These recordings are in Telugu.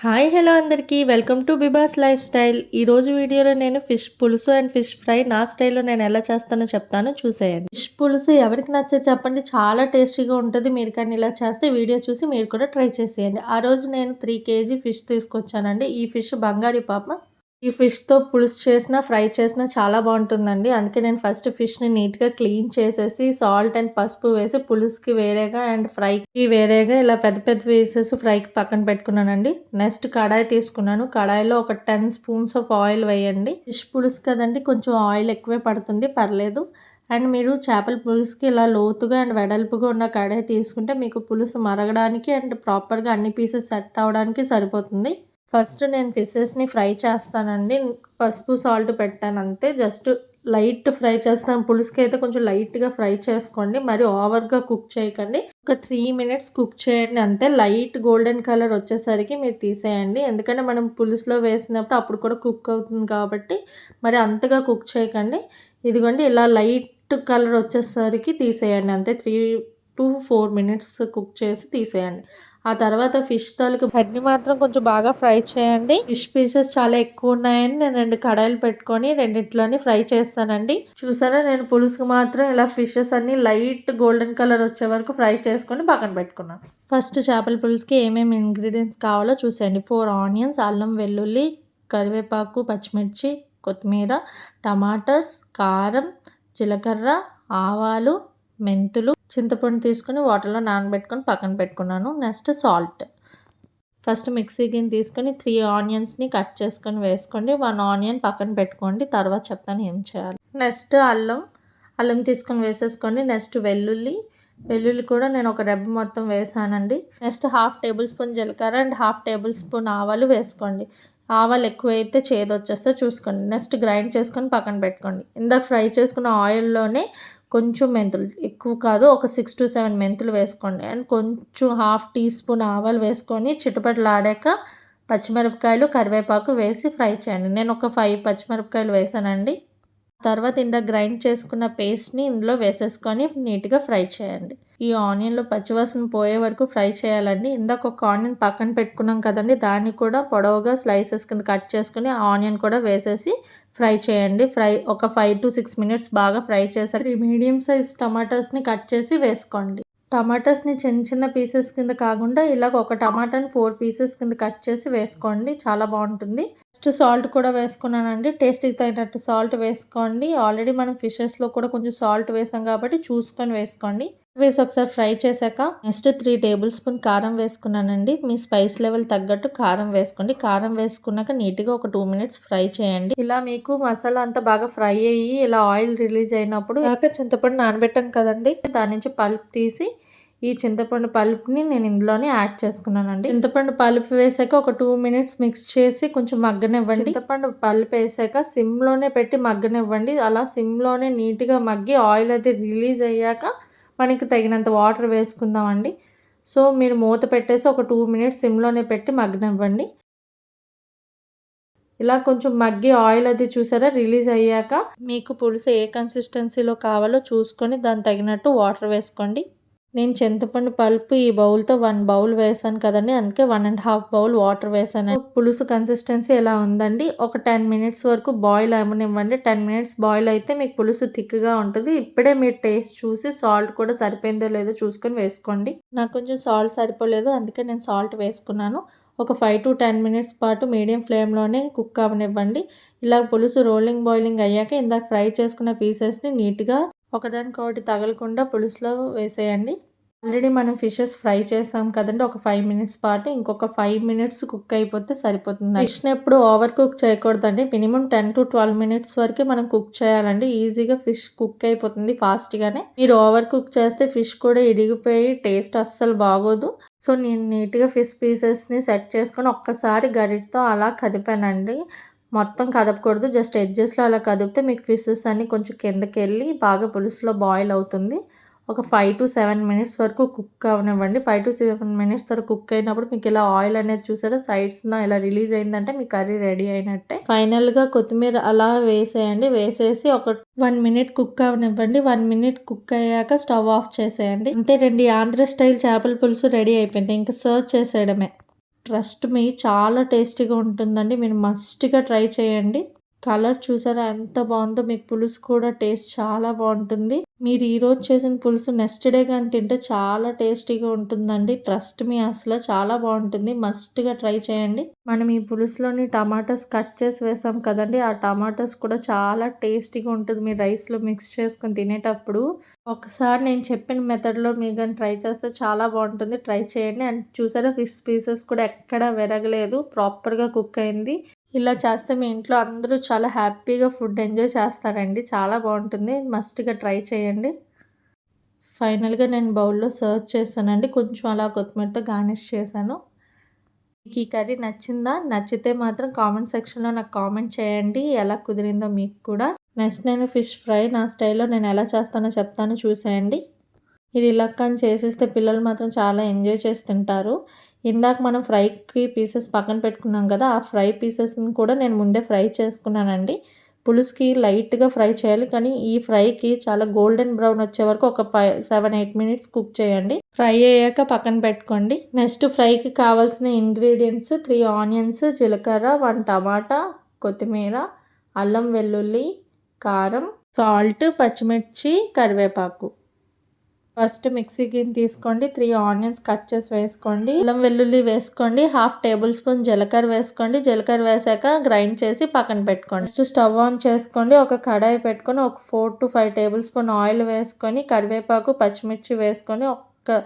హాయ్ హలో అందరికీ. వెల్కమ్ టు బిబాస్ లైఫ్ స్టైల్. ఈరోజు వీడియోలో నేను ఫిష్ పులుసు అండ్ ఫిష్ ఫ్రై నా స్టైల్లో నేను ఎలా చేస్తానో చెప్తాను. చూసేయండి. ఫిష్ పులుసు ఎవరికి నచ్చే చెప్పండి. చాలా టేస్టీగా ఉంటుంది. మీరు కానీ ఇలా చేస్తే వీడియో చూసి మీరు కూడా ట్రై చేసేయండి. ఆ రోజు నేను త్రీ కేజీ ఫిష్ తీసుకొచ్చానండి. ఈ ఫిష్ బంగారీ పాప ఈ ఫిష్తో పులుసు చేసినా ఫ్రై చేసినా చాలా బాగుంటుందండి. అందుకే నేను ఫస్ట్ ఫిష్ని నీట్గా క్లీన్ చేసేసి సాల్ట్ అండ్ పసుపు వేసి పులుసుకి వేరేగా అండ్ ఫ్రైకి వేరేగా ఇలా పెద్ద పెద్ద వేసేసి ఫ్రైకి పక్కన పెట్టుకున్నానండి. నెక్స్ట్ కడాయి తీసుకున్నాను. కడాయిలో ఒక టెన్ స్పూన్స్ ఆఫ్ ఆయిల్ వేయండి. ఫిష్ పులుసు కదండి కొంచెం ఆయిల్ ఎక్కువే పడుతుంది పర్లేదు. అండ్ మీరు చేపల పులుసుకి ఇలా లోతుగా అండ్ వెడల్పుగా ఉన్న కడాయి తీసుకుంటే మీకు పులుసు మరగడానికి అండ్ ప్రాపర్గా అన్ని పీసెస్ సెట్ అవడానికి సరిపోతుంది. ఫస్ట్ నేను ఫిషెస్ని ఫ్రై చేస్తానండి. పసుపు సాల్ట్ పెట్టాను అంతే. జస్ట్ లైట్ ఫ్రై చేస్తాను. పులుసుకి అయితే కొంచెం లైట్గా ఫ్రై చేసుకోండి. మరి ఓవర్గా కుక్ చేయకండి. ఒక త్రీ మినిట్స్ కుక్ చేయండి అంతే. లైట్ గోల్డెన్ కలర్ వచ్చేసరికి మీరు తీసేయండి. ఎందుకంటే మనం పులుసులో వేసినప్పుడు అప్పుడు కూడా కుక్ అవుతుంది కాబట్టి మరి అంతగా కుక్ చేయకండి. ఇదిగోండి ఇలా లైట్ కలర్ వచ్చేసరికి తీసేయండి అంతే. Three to four minutes cook చేసి తీసేయండి. ఆ తర్వాత ఫిష్ తాలూకు హెడ్ని మాత్రం కొంచెం బాగా ఫ్రై చేయండి. ఫిష్ పీసెస్ చాలా ఎక్కువ ఉన్నాయని నేను రెండు కడాయిలు పెట్టుకొని రెండిట్లోని ఫ్రై చేస్తానండి. చూసారా నేను పులుసుకు మాత్రం ఇలా ఫిషెస్ అన్ని లైట్ గోల్డెన్ కలర్ వచ్చే వరకు ఫ్రై చేసుకొని పక్కన పెట్టుకున్నాను ఫస్ట్ చేపల పులుసుకి ఏమేమి ఇంగ్రీడియంట్స్ కావాలో చూసేయండి. ఫోర్ ఆనియన్స్ అల్లం వెల్లుల్లి కరివేపాకు పచ్చిమిర్చి కొత్తిమీర టమాటాస్ కారం జీలకర్ర ఆవాలు మెంతులు చింతపండు తీసుకుని వాటర్లో నానబెట్టుకొని పక్కన పెట్టుకున్నాను. Next salt. ఫస్ట్ మిక్సీ గిన్నె తీసుకొని త్రీ ఆనియన్స్ని కట్ చేసుకొని వేసుకోండి. వన్ ఆనియన్ పక్కన పెట్టుకోండి. తర్వాత చెప్తాను ఏం చేయాలి. నెక్స్ట్ అల్లం. అల్లం తీసుకొని వేసేసుకోండి. నెక్స్ట్ వెల్లుల్లి. వెల్లుల్లి కూడా నేను ఒక రెబ్బ మొత్తం వేసానండి. నెక్స్ట్ హాఫ్ టేబుల్ స్పూన్ జీలకర్ర అండ్ హాఫ్ టేబుల్ స్పూన్ ఆవాలు వేసుకోండి. ఆవాలు ఎక్కువైతే చేదు వచ్చేస్తే చూసుకోండి. నెక్స్ట్ గ్రైండ్ చేసుకొని పక్కన పెట్టుకోండి. ఇందాక ఫ్రై చేసుకున్న ఆయిల్లోనే కొంచెం మెంతులు ఎక్కువ కాదు ఒక సిక్స్ టు సెవెన్ మెంతులు వేసుకోండి. అండ్ కొంచెం హాఫ్ టీ స్పూన్ ఆవాలు వేసుకొని చిట్టుపట్లు పచ్చిమిరపకాయలు కరివేపాకు వేసి ఫ్రై చేయండి. నేను ఒక ఫైవ్ పచ్చిమిరపకాయలు వేసానండి. తర్వాత ఇంత గ్రైండ్ చేసుకున్న పేస్ట్ని ఇందులో వేసేసుకొని నీట్గా ఫ్రై చేయండి. ఈ ఆనియన్లో పచ్చివాసన పోయే వరకు ఫ్రై చేయాలండి. ఇందాక ఒక ఆనియన్ పక్కన పెట్టుకున్నాం కదండి దాన్ని కూడా పొడవుగా స్లైసెస్ కింద కట్ చేసుకుని ఆనియన్ కూడా వేసేసి ఫ్రై చేయండి. ఫ్రై ఒక ఫైవ్ టు సిక్స్ మినిట్స్ బాగా ఫ్రై చేసారు ఈ మీడియం సైజ్ టమాటాస్ని కట్ చేసి వేసుకోండి. టమాటాస్ని చిన్న చిన్న పీసెస్ కింద కాకుండా ఇలాగ ఒక టమాటాని ఫోర్ పీసెస్ కింద కట్ చేసి వేసుకోండి. చాలా బాగుంటుంది. ఫస్ట్ సాల్ట్ కూడా వేసుకున్నానండి. టేస్ట్కి తగినట్టు సాల్ట్ వేసుకోండి. ఆల్రెడీ మనం ఫిషెస్లో కూడా కొంచెం సాల్ట్ వేసాం కాబట్టి చూసుకొని వేసుకోండి. వేసి ఒకసారి ఫ్రై చేశాక నెక్స్ట్ త్రీ టేబుల్ స్పూన్ కారం వేసుకున్నానండి. మీ స్పైస్ లెవెల్ తగ్గట్టు కారం వేసుకోండి. కారం వేసుకున్నాక నీట్గా ఒక టూ మినిట్స్ ఫ్రై చేయండి. ఇలా మీకు మసాలా అంతా బాగా ఫ్రై అయ్యి ఇలా ఆయిల్ రిలీజ్ అయినప్పుడు కాక చింతపండు నానబెట్టాం కదండి. దాని నుంచి పల్ప్ తీసి ఈ చింతపండు పల్ప్ని నేను ఇందులోనే యాడ్ చేసుకున్నానండి. చింతపండు పలుపు వేసాక ఒక టూ మినిట్స్ మిక్స్ చేసి కొంచెం మగ్గనివ్వండి. చింతపండు పల్ప్ వేసాక సిమ్లోనే పెట్టి మగ్గనివ్వండి. అలా సిమ్లోనే నీట్గా మగ్గి ఆయిల్ అది రిలీజ్ అయ్యాక మనకి తగినంత వాటర్ వేసుకుందామండి. సో మీరు మూత పెట్టేసి ఒక టూ మినిట్స్ సిమ్లోనే పెట్టి మగ్గనివ్వండి. ఇలా కొంచెం మగ్గి ఆయిల్ అది చూసారా? రిలీజ్ అయ్యాక మీకు పులుసు ఏ కన్సిస్టెన్సీలో కావాలో చూసుకొని దాని తగినట్టు వాటర్ వేసుకోండి. నేను చింతపండు పల్పు ఈ బౌల్తో వన్ బౌల్ వేసాను కదండి. అందుకే one and half bowl water వేసాను. పులుసు కన్సిస్టెన్సీ ఎలా ఉందండి? ఒక టెన్ మినిట్స్ వరకు బాయిల్ అవ్వనివ్వండి. టెన్ మినిట్స్ బాయిల్ అయితే మీకు పులుసు థిక్గా ఉంటుంది. ఇప్పుడే మీరు టేస్ట్ చూసి సాల్ట్ కూడా సరిపోయిందో లేదో చూసుకొని వేసుకోండి. నాకు కొంచెం సాల్ట్ సరిపోలేదు అందుకే నేను సాల్ట్ వేసుకున్నాను. ఒక ఫైవ్ టు టెన్ మినిట్స్ పాటు మీడియం ఫ్లేమ్లోనే కుక్ అవ్వనివ్వండి. ఇలా పులుసు రోలింగ్ బాయిలింగ్ అయ్యాక ఇందాక ఫ్రై చేసుకున్న పీసెస్ని నీట్గా ఒకదానికొకటి తగలకుండా పులుసులో వేసేయండి. ఆల్రెడీ మనం ఫిషెస్ ఫ్రై చేసాం కదండి ఒక ఫైవ్ మినిట్స్ పాటు ఇంకొక ఫైవ్ మినిట్స్ కుక్ అయిపోతే సరిపోతుంది. ఫిష్ని ఎప్పుడు ఓవర్ కుక్ చేయకూడదండి. Minimum ten to twelve minutes వరకే మనం కుక్ చేయాలండి. ఈజీగా ఫిష్ కుక్ అయిపోతుంది ఫాస్ట్గానే మీరు ఓవర్ కుక్ చేస్తే ఫిష్ కూడా ఇరిగిపోయి టేస్ట్ అస్సలు బాగోదు. సో నేను నీట్గా ఫిష్ పీసెస్ని సెట్ చేసుకొని ఒక్కసారి గరిటతో అలా కదిపానండి. మొత్తం కదపకూడదు. జస్ట్ ఎడ్జెస్లో అలా కదిపితే మీకు ఫిషెస్ అన్నీ కొంచెం కిందకి వెళ్ళి బాగా పులుసులో బాయిల్ అవుతుంది. ఒక ఫైవ్ టు సెవెన్ మినిట్స్ వరకు కుక్ అవనివ్వండి. ఫైవ్ టు సెవెన్ మినిట్స్ వరకు కుక్ అయినప్పుడు మీకు ఇలా ఆయిల్ అనేది చూసారా? సైడ్స్న ఇలా రిలీజ్ అయిందంటే మీ కర్రీ రెడీ అయినట్టే. ఫైనల్గా కొత్తిమీర అలా వేసేయండి. వేసేసి ఒక వన్ మినిట్ కుక్ అవనివ్వండి. వన్ మినిట్ కుక్ అయ్యాక స్టవ్ ఆఫ్ చేసేయండి. అంతేనండి ఆంధ్ర స్టైల్ చేపల పులుసు రెడీ అయిపోయింది. ఇంకా సర్వ్ చేసేయడమే. ట్రస్ట్ మీ చాలా టేస్టీగా ఉంటుందండి. మీరు మస్ట్గా ట్రై చేయండి. కలర్ చూసారా? ఎంత బాగుందో. మీకు పులుసు కూడా టేస్ట్ చాలా బాగుంటుంది. మీరు ఈరోజు చేసిన పులుసు నెక్స్ట్ డే కానీ తింటే చాలా టేస్టీగా ఉంటుందండి. ట్రస్ట్ మీ అసలు. చాలా బాగుంటుంది. మస్ట్గా ట్రై చేయండి. మనం ఈ పులుసులోని టమాటాస్ కట్ చేసి వేసాం కదండి. ఆ టమాటాస్ కూడా చాలా టేస్టీగా ఉంటుంది. మీ రైస్లో మిక్స్ చేసుకొని తినేటప్పుడు ఒకసారి నేను చెప్పిన మెథడ్లో మీరు కానీ ట్రై చేస్తే చాలా బాగుంటుంది. ట్రై చేయండి. అండ్ చూసారా ఫిష్ పీసెస్ కూడా ఎక్కడ విరగలేదు. ప్రాపర్గా కుక్ అయింది. ఇలా చేస్తే మీ ఇంట్లో అందరూ చాలా హ్యాపీగా ఫుడ్ ఎంజాయ్ చేస్తారండి. చాలా బాగుంటుంది. మస్ట్గా ట్రై చేయండి. ఫైనల్గా నేను బౌల్లో సర్వ్ చేశానండి. కొంచెం అలా కొత్తిమీరతో గార్నిష్ చేశాను. మీకు ఈ కర్రీ నచ్చిందా? నచ్చితే మాత్రం కామెంట్ సెక్షన్లో నాకు కామెంట్ చేయండి. ఎలా కుదిరిందో మీకు కూడా. నెక్స్ట్ నేను ఫిష్ ఫ్రై నా స్టైల్లో నేను ఎలా చేస్తానో చెప్తాను. చూసేయండి. ఇది ఇలా కానీ చేసేస్తే పిల్లలు మాత్రం చాలా ఎంజాయ్ చేసి తింటారు. ఇందాక మనం ఫ్రైకి పీసెస్ పక్కన పెట్టుకున్నాం కదా ఆ ఫ్రై పీసెస్ని కూడా నేను ముందే ఫ్రై చేసుకున్నానండి. పులుసుకి లైట్గా ఫ్రై చేయాలి కానీ ఈ ఫ్రైకి చాలా గోల్డెన్ బ్రౌన్ వచ్చే వరకు ఒక five seven eight minutes cook చేయండి. ఫ్రై అయ్యాక పక్కన పెట్టుకోండి. నెక్స్ట్ ఫ్రైకి కావాల్సిన ఇంగ్రీడియంట్స్ త్రీ ఆనియన్స్ జీలకర్ర వన్ టమాటా కొత్తిమీర అల్లం వెల్లుల్లి కారం సాల్ట్ పచ్చిమిర్చి కరివేపాకు. ఫస్ట్ మిక్సీ గిన్నె తీసుకోండి త్రీ ఆనియన్స్ కట్ చేసి వేసుకోండి అల్లం వెల్లుల్లి వేసుకోండి హాఫ్ టేబుల్ స్పూన్ జీలకర్ర వేసుకోండి జీలకర్ర వేసాక గ్రైండ్ చేసి పక్కన పెట్టుకోండి. ఫస్ట్ స్టవ్ ఆన్ చేసుకోండి ఒక కడాయి పెట్టుకొని ఒక four to five tablespoon oil వేసుకొని కరివేపాకు పచ్చిమిర్చి వేసుకొని ఒక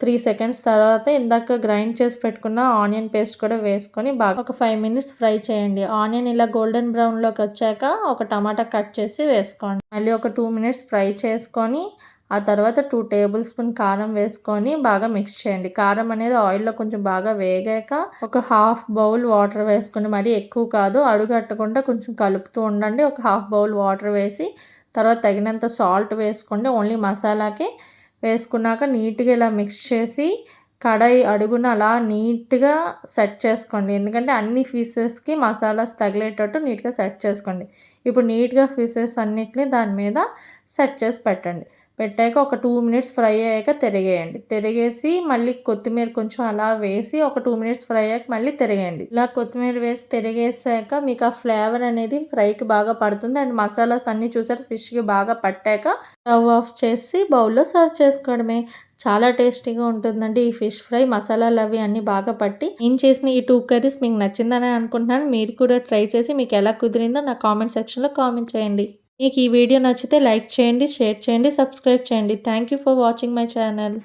త్రీ సెకండ్స్ తర్వాత ఇందాక గ్రైండ్ చేసి పెట్టుకున్న ఆనియన్ పేస్ట్ కూడా వేసుకొని బాగా ఒక ఫైవ్ మినిట్స్ ఫ్రై చేయండి. ఆనియన్ ఇలా గోల్డెన్ బ్రౌన్లోకి వచ్చాక ఒక టమాటా కట్ చేసి వేసుకోండి. మళ్ళీ ఒక టూ మినిట్స్ ఫ్రై చేసుకొని ఆ తర్వాత టూ టేబుల్ స్పూన్ కారం వేసుకొని బాగా మిక్స్ చేయండి. కారం అనేది ఆయిల్లో కొంచెం బాగా వేగాక ఒక హాఫ్ బౌల్ వాటర్ వేసుకొని మరీ ఎక్కువ కాదు అడుగట్టకుండా కొంచెం కలుపుతూ ఉండండి. ఒక హాఫ్ బౌల్ వాటర్ వేసి తర్వాత తగినంత సాల్ట్ వేసుకోండి. ఓన్లీ మసాలాకే వేసుకున్నాక నీట్గా ఇలా మిక్స్ చేసి కడాయి అడుగున అలా నీట్గా సెట్ చేసుకోండి. ఎందుకంటే అన్ని పీసెస్కి మసాలాస్ తగిలేటట్టు నీట్గా సెట్ చేసుకోండి. ఇప్పుడు నీట్గా పీసెస్ అన్నిటిని దాని మీద సెట్ చేసి పెట్టండి. పెట్టాక ఒక టూ మినిట్స్ ఫ్రై అయ్యాక తిరిగేయండి. తిరిగేసి మళ్ళీ కొత్తిమీర కొంచెం అలా వేసి ఒక టూ మినిట్స్ ఫ్రై అయ్యాక మళ్ళీ తిరిగేయండి. ఇలా కొత్తిమీర వేసి తిరిగేసాక మీకు ఆ ఫ్లేవర్ అనేది ఫ్రైకి బాగా పడుతుంది. అండ్ మసాలాస్ అన్నీ చూసారు ఫిష్కి బాగా పట్టాక స్టవ్ ఆఫ్ చేసి బౌల్లో సర్వ్ చేసుకోవడమే. చాలా టేస్టీగా ఉంటుందండి ఈ ఫిష్ ఫ్రై మసాలాలు అవి అన్నీ బాగా పట్టి నేను చేసిన ఈ టూ కర్రీస్ మీకు నచ్చిందని అనుకుంటున్నాను. మీరు కూడా ట్రై చేసి మీకు ఎలా కుదిరిందో నా కామెంట్ సెక్షన్లో కామెంట్ చేయండి. మీకు ఈ వీడియో నచ్చితే లైక్ చేయండి షేర్ చేయండి సబ్స్క్రైబ్ చేయండి. Thank you for watching my channel